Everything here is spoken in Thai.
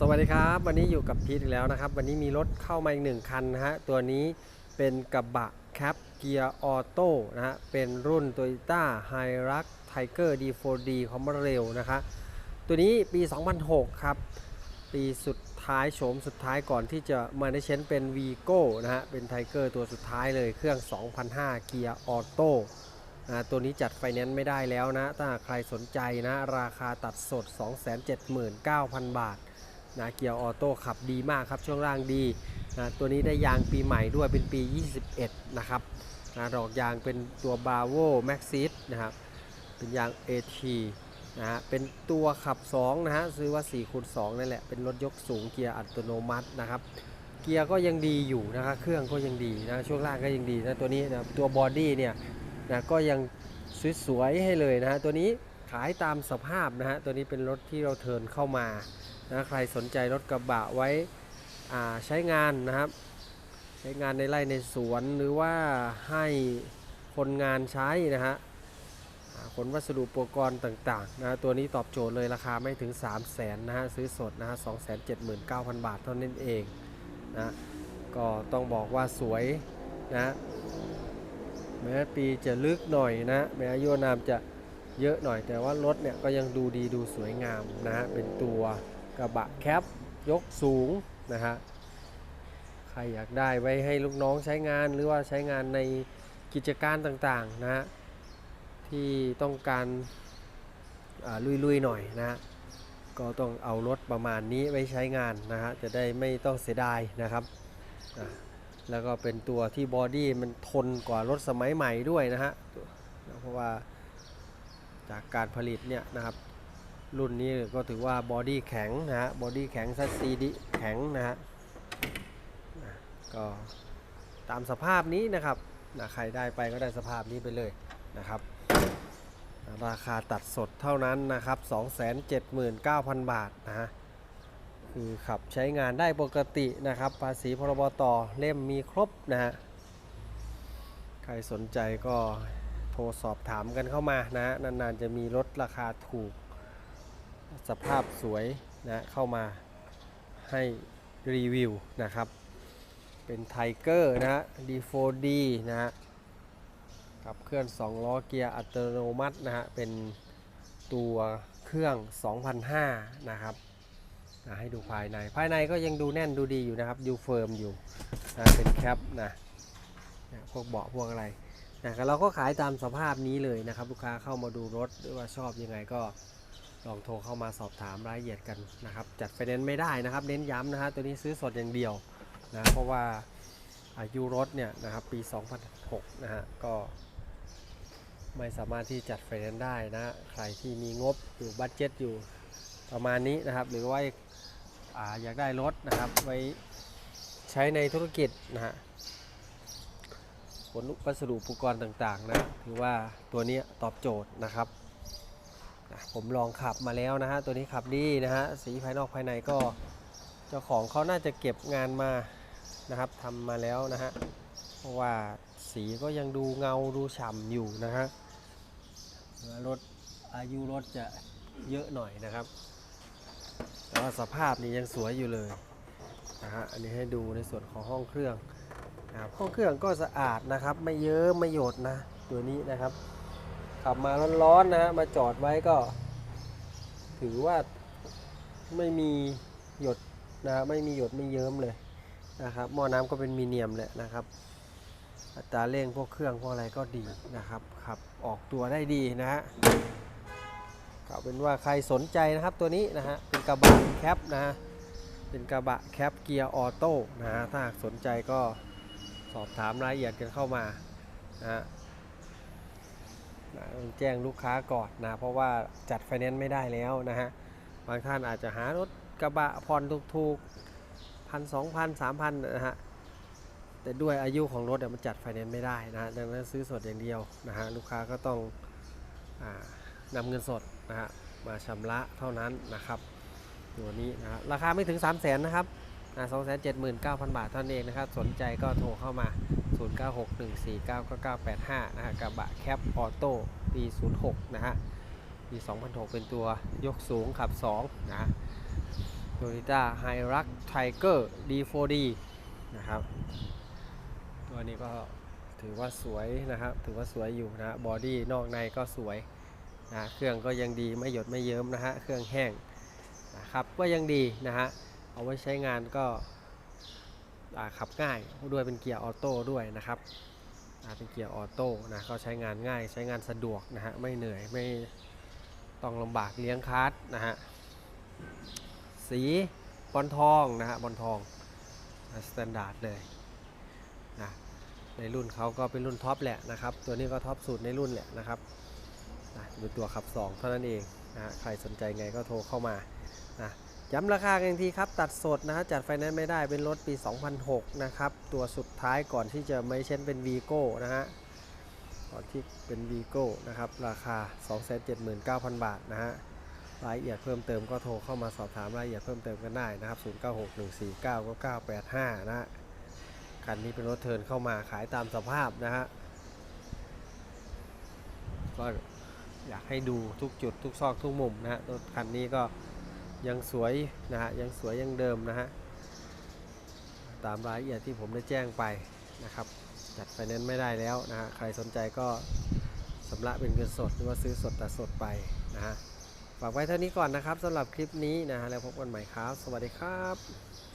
สวัสดีครับ วันนี้อยู่กับพีทอีกแล้วนะครับ วันนี้มีรถเข้ามาอีกหนึ่งคันนะฮะตัวนี้เป็นกระบะแคปเกียร์ออโต้นะฮะเป็นรุ่น Toyota h i r u x Tiger D4D คอมเร็วนะคะตัวนี้ปี 2006 ครับ ปีสุดท้ายโฉมสุดท้ายก่อนที่จะมาได้เชนเป็น Vigo นะฮะเป็น Tiger ตัวสุดท้ายเลยเครื่อง 2005 เกียร์ออโต้ตัวนี้จัดไฟแนนซ์ไม่ได้แล้วนะถ้าใครสนใจนะราคาตัดสด 279,000 บาท นะเกียร์ออโต้ขับดีมากครับช่วงล่างดีนะตัวนี้ได้ยางปีใหม่ด้วยเป็นปี 21 นะครับนะดอกยางเป็นตัว b a v o Maxis นะครับเป็นยาง AT นะฮะเป็นตัวขับ 2 นะฮะซื้อว่า4คูณ2นั่นแหละ เป็นรถยกสูงเกียร์อัตโนมัตินะครับ เกียร์ก็ยังดีอยู่นะครับเครื่องก็ยังดีนะช่วงล่างก็ยังดีนะตัวนี้นะตัวบอดี้เนี่ยนะก็ยังสวยๆให้เลยนะฮะตัวนี้ขายตามสภาพนะฮะตัวนี้เป็นรถที่เราเทินเข้ามา นะใครสนใจรถกระบะไว้ใช้งานนะครับ ใช้งานในไร่ในสวนหรือว่าให้คนงานใช้นะฮะขนวัสดุอุปกรณ์ต่างๆนะตัวนี้ตอบโจทย์เลยราคาไม่ถึง 3 0 0แสนนะฮะซื้อสดนะฮะ279,000บาทเท่านั้นเองนะก็ต้องบอกว่าสวยนะแม้ปีจะลึกหน่อยนะแม้อายุนามจะเยอะหน่อยแต่ว่ารถเนี่ยก็ยังดูดีดูสวยงามนะฮะเป็นตัว กระบะแคปยกสูงนะฮะใครอยากได้ไว้ให้ลูกน้องใช้งานหรือว่าใช้งานในกิจการต่างๆนะฮะที่ต้องการลุยๆหน่อยนะฮะก็ต้องเอารถประมาณนี้ไว้ใช้งานนะฮะจะได้ไม่ต้องเสียดายนะครับแล้วก็เป็นตัวที่บอดี้มันทนกว่ารถสมัยใหม่ด้วยนะฮะเพราะว่าจากการผลิตเนี่ยนะครับ รุ่นนี้ก็ถือว่าบอดี้แข็งนะฮะบอดี้แข็งซัสซีดีแข็งนะฮะนะก็ตามสภาพนี้นะครับนะใครได้ไปก็ได้สภาพนี้ไปเลยนะครับราคาตัดสดเท่านั้นนะครับ 279,000 บาทนะฮะคือขับใช้งานได้ปกตินะครับ ภาษีพรบต่อเล่มมีครบนะฮะใครสนใจก็โทรสอบถามกันเข้ามานะฮะนานๆจะมีรถราคาถูก สภาพสวยนะเข้ามาให้รีวิวนะครับ เป็นไทเกอร์นะฮะ D4D นะฮะขับเคลื่อน 2 ล้อเกียร์อัตโนมัตินะฮะ เป็นตัวเครื่อง 2005 นะครับนะให้ดูภายใน ภายในก็ยังดูแน่นดูดีอยู่นะครับดูเฟิร์มอยู่นะเป็นแคปนะนะพวกเบาะพวกอะไรนะเราก็ขายตามสภาพนี้เลยนะครับ ลูกค้าเข้ามาดูรถหรือว่าชอบยังไงก็ ลองโทรเข้ามาสอบถามรายละเอียดกันนะครับ จัดไฟแนนซ์ไม่ได้นะครับ เน้นย้ำนะฮะตัวนี้ซื้อสดอย่างเดียวนะเพราะว่าอายุรถเนี่ยนะครับปี 2006 นะฮะก็ไม่สามารถที่จัดไฟแนนซ์ได้นะ ใครที่มีงบอยู่บัตเจ็ตอยู่ประมาณนี้นะครับ หรือว่าอาอยากได้รถนะครับไว้ใช้ในธุรกิจนะฮะขนวัสดุอุปกรณ์ต่างๆนะถือว่าตัวนี้ตอบโจทย์นะครับ นะผมลองขับมาแล้วนะฮะตัวนี้ขับดีนะฮะสีภายนอกภายในก็เจ้าของเขาน่าจะเก็บงานมานะครับทำมาแล้วนะฮะเพราะว่าสีก็ยังดูเงาดูฉ่ำอยู่นะฮะรถอายุรถจะเยอะหน่อยนะครับ แต่ว่าสภาพนี่ยังสวยอยู่เลยนะฮะอันนี้ให้ดูในส่วนของห้องเครื่องนะครับห้องเครื่องก็สะอาดนะครับ ไม่เยิ้มไม่หยดนะตัวนี้นะครับ ขับมาร้อนๆนะฮะมาจอดไว้ก็ ถือว่าไม่มีหยดนะไม่มีหยดไม่เยิ้มเลยนะครับหม้อน้ำก็เป็นมีเนียมแหละนะครับ อัตราเร่งพวกเครื่องพวกอะไรก็ดีนะครับขับออกตัวได้ดีนะฮะก็เป็นว่าใครสนใจนะครับตัวนี้นะฮะเป็นกระบะแคปนะฮะเป็นกระบะแคปเกียร์ออโต้นะฮะถ้าหากสนใจก็สอบถามรายละเอียดกันเข้ามานะฮะ แจ้งลูกค้าก่อนนะเพราะว่าจัดไฟแนนซ์ไม่ได้แล้วนะฮะบางท่านอาจจะหารถกระบะผ่อนถูกๆพันสองพันสามพันนะฮะแต่ด้วยอายุของรถเนี่ยมันจัดไฟแนนซ์ไม่ได้นะฮะดังนั้นซื้อสดอย่างเดียวนะฮะลูกค้าก็ต้องอนำเงินสดนะฮะมาชำระเท่านั้นนะครับตัวนี้นะฮะราคาไม่ถึง 3 0 0แสนนะครับสองแสนเจ็ดหมื่นเก้าพันบาทเท่านั้นเองนะครับ สนใจก็โทรเข้ามา 0 9 6 1 4 9 9 9 8 5 นะฮะกระบะแคปออโต้ปี 06 นะฮะ ปี 2006 เป็นตัวยกสูงขับ 2 นะฮะ Toyota Hilux Tiger D4D นะครับ ตัวนี้ก็ถือว่าสวยนะครับ ถือว่าสวยอยู่นะฮะบอดี้นอกในก็สวยนะเครื่องก็ยังดีไม่หยดไม่เยิ้มนะฮะ เครื่องแห้งนะครับก็ยังดีนะฮะ เอาไว้ใช้งานก็ ขับง่ายด้วยเป็นเกียร์ออโต้ด้วยนะครับเป็นเกียร์ออโต้นะก็ใช้งานง่ายใช้งานสะดวกนะฮะไม่เหนื่อยไม่ต้องลำบากเลี้ยงคาร์ดนะฮะสีบอลทองนะฮะบอลทองสแตนดาร์ดเลยนะในรุ่นเขาก็เป็นรุ่นท็อปแหละนะครับ ตัวนี้ก็ท็อปสุดในรุ่นแหละนะครับนะเป็นตัวขับ 2 เท่านั้นเองนะใครสนใจไงก็โทรเข้ามานะ ย้ำราคากันอีกทีครับ ตัดสดนะฮะจัดไฟแนนซ์ไม่ได้เป็นรถปี 2006 นะครับ ตัวสุดท้ายก่อนที่จะไม่เช่นเป็นวีโก้นะฮะก่อนที่เป็นวีโก้นะครับ ราคา 279,000 บาทนะฮะรายละเอียดเพิ่มเติมก็โทรเข้ามาสอบถามรายละเอียดเพิ่มเติมกันได้นะครับ 0961499985 นะฮะคันนี้เป็นรถเทินเข้ามาขายตามสภาพนะฮะก็อยากให้ดูทุกจุดทุกซอกทุกมุมนะฮะรถคันนี้ก็ ยังสวยนะฮะยังสวยยังเดิมนะฮะตามรายละเอียดที่ผมได้แจ้งไปนะครับ จัดไฟแนนซ์ไม่ได้แล้วนะฮะใครสนใจก็สำระเป็นเงินสดหรือว่าซื้อสดแต่สดไปนะฮะฝากไว้เท่านี้ก่อนนะครับสำหรับคลิปนี้นะฮะแล้วพบกันใหม่ครับ สวัสดีครับ